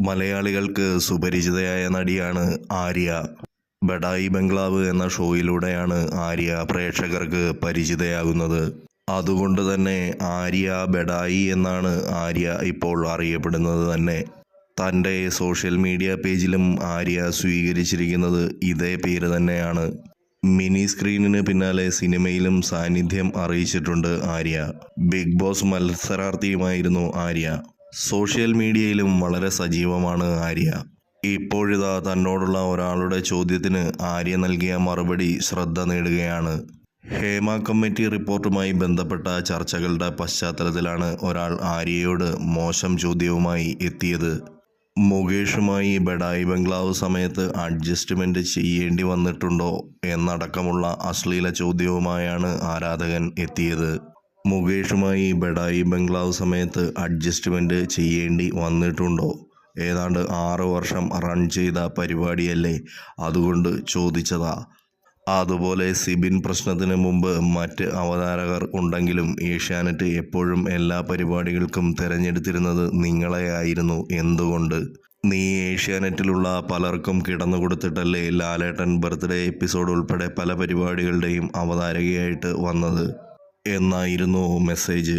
മലയാളികൾക്ക് സുപരിചിതയായ നടിയാണ് ആര്യ. ബഡായി ബംഗ്ലാവ് എന്ന ഷോയിലൂടെയാണ് ആര്യ പ്രേക്ഷകർക്ക് പരിചിതയാകുന്നത്. അതുകൊണ്ട് തന്നെ ആര്യ ബഡായി എന്നാണ് ആര്യ ഇപ്പോൾ അറിയപ്പെടുന്നത് തന്നെ. തന്റെ സോഷ്യൽ മീഡിയ പേജിലും ആര്യ സ്വീകരിച്ചിരിക്കുന്നത് ഇതേ പേര് തന്നെയാണ്. മിനി സ്ക്രീനിന് പിന്നാലെ സിനിമയിലും സാന്നിധ്യം അറിയിച്ചിട്ടുണ്ട് ആര്യ. ബിഗ് ബോസ് മത്സരാർത്ഥിയുമായിരുന്നു ആര്യ. സോഷ്യൽ മീഡിയയിലും വളരെ സജീവമാണ് ആര്യ. ഇപ്പോഴിതാ തന്നോടുള്ള ഒരാളുടെ ചോദ്യത്തിന് ആര്യ നൽകിയ മറുപടി ശ്രദ്ധ നേടുകയാണ്. ഹേമ കമ്മിറ്റി റിപ്പോർട്ടുമായി ബന്ധപ്പെട്ട ചർച്ചകളുടെ പശ്ചാത്തലത്തിലാണ് ഒരാൾ ആര്യയോട് മോശം ചോദ്യവുമായി എത്തിയത്. മുകേഷുമായി ബഡായി ബംഗ്ലാവ് സമയത്ത് അഡ്ജസ്റ്റ്മെന്റ് ചെയ്യേണ്ടി വന്നിട്ടുണ്ടോ എന്നടക്കമുള്ള അശ്ലീല ചോദ്യവുമായാണ് ആരാധകൻ എത്തിയത്. മുകേഷുമായി ബഡായി ബംഗ്ലാവ് സമയത്ത് അഡ്ജസ്റ്റ്മെന്റ് ചെയ്യേണ്ടി വന്നിട്ടുണ്ടോ? ഏതാണ്ട് ആറ് വർഷം റൺ ചെയ്ത പരിപാടിയല്ലേ? അതുകൊണ്ട് ചോദിച്ചതാ. അതുപോലെ സിബിൻ പ്രശ്നത്തിന് മുമ്പ് മറ്റ് അവതാരകർ ഉണ്ടെങ്കിലും ഏഷ്യാനെറ്റ് എപ്പോഴും എല്ലാ പരിപാടികൾക്കും തിരഞ്ഞെടുത്തിരുന്നത് നിങ്ങളെയായിരുന്നു. എന്തുകൊണ്ട്? നീ ഏഷ്യാനെറ്റിലുള്ള പലർക്കും കിടന്നു കൊടുത്തിട്ടല്ലേ ലാലേട്ടൻ ബർത്ത്ഡേ എപ്പിസോഡ് ഉൾപ്പെടെ പല പരിപാടികളുടെയും അവതാരകയായിട്ട് വന്നത്? എന്നായിരുന്നു മെസ്സേജ്.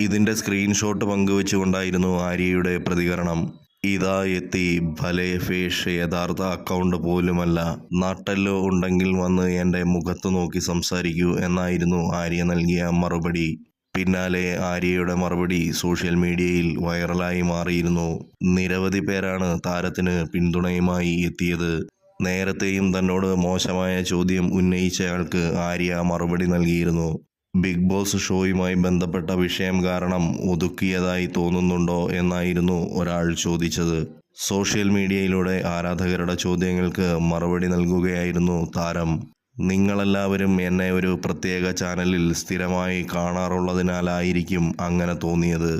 ഇതിന്റെ സ്ക്രീൻഷോട്ട് പങ്കുവെച്ചുകൊണ്ടായിരുന്നു ആര്യയുടെ പ്രതികരണം. ഇതാ എത്തി. ഭലേ ഫേഷ് യഥാർത്ഥ അക്കൗണ്ട് പോലുമല്ല. നാട്ടല്ലോ ഉണ്ടെങ്കിൽ വന്ന് എന്റെ മുഖത്ത് നോക്കി സംസാരിക്കൂ എന്നായിരുന്നു ആര്യ നൽകിയ മറുപടി. പിന്നാലെ ആര്യയുടെ മറുപടി സോഷ്യൽ മീഡിയയിൽ വൈറലായി മാറിയിരുന്നു. നിരവധി പേരാണ് താരത്തിന് പിന്തുണയുമായി എത്തിയത്. നേരത്തെയും തന്നോട് മോശമായ ചോദ്യം ഉന്നയിച്ചയാൾക്ക് ആര്യ മറുപടി നൽകിയിരുന്നു. ബിഗ് ബോസ് ഷോയുമായി ബന്ധപ്പെട്ട വിഷയം കാരണം ഒതുക്കിയതായി തോന്നുന്നുണ്ടോ എന്നായിരുന്നു ഒരാൾ ചോദിച്ചത്. സോഷ്യൽ മീഡിയയിലൂടെ ആരാധകരുടെ ചോദ്യങ്ങൾക്ക് മറുപടി നൽകുകയായിരുന്നു താരം. നിങ്ങളെല്ലാവരും എന്നെ ഒരു പ്രത്യേക ചാനലിൽ സ്ഥിരമായി കാണാറുള്ളതിനാലായിരിക്കും അങ്ങനെ തോന്നിയത്.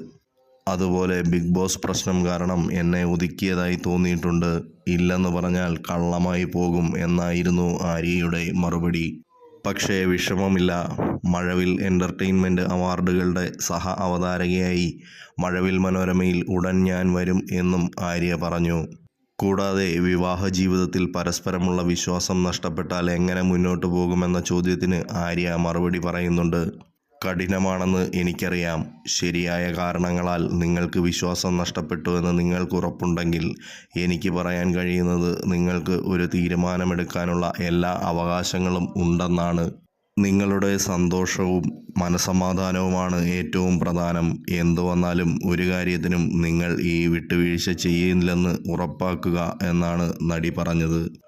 അതുപോലെ ബിഗ് ബോസ് പ്രശ്നം കാരണം എന്നെ ഒതുക്കിയതായി തോന്നിയിട്ടുണ്ട്. ഇല്ലെന്ന് പറഞ്ഞാൽ കള്ളമായി പോകും എന്നായിരുന്നു ആര്യയുടെ മറുപടി. പക്ഷേ വിഷമമില്ല. മഴവിൽ എന്റർടൈൻമെന്റ് അവാർഡുകളുടെ സഹ അവതാരകയായി മഴവിൽ മനോരമയിൽ ഉടൻ ഞാൻ വരും എന്നും ആര്യ പറഞ്ഞു. കൂടാതെ വിവാഹ ജീവിതത്തിൽ പരസ്പരമുള്ള വിശ്വാസം നഷ്ടപ്പെട്ടാൽ എങ്ങനെ മുന്നോട്ട് പോകുമെന്ന ചോദ്യത്തിന് ആര്യ മറുപടി പറയുന്നുണ്ട്. കഠിനമാണെന്ന് എനിക്കറിയാം. ശരിയായ കാരണങ്ങളാൽ നിങ്ങൾക്ക് വിശ്വാസം നഷ്ടപ്പെട്ടു എന്ന് നിങ്ങൾക്ക് ഉറപ്പുണ്ടെങ്കിൽ എനിക്ക് പറയാൻ കഴിയുന്നത് നിങ്ങൾക്ക് ഒരു തീരുമാനമെടുക്കാനുള്ള എല്ലാ അവകാശങ്ങളും ഉണ്ടെന്നാണ്. നിങ്ങളുടെ സന്തോഷവും മനസമാധാനവുമാണ് ഏറ്റവും പ്രധാനം. എന്തു വന്നാലും ഒരു കാര്യത്തിനും നിങ്ങൾ ഈ വിട്ടുവീഴ്ച ചെയ്യില്ലെന്ന് ഉറപ്പാക്കുക എന്നാണ് നടി പറഞ്ഞത്.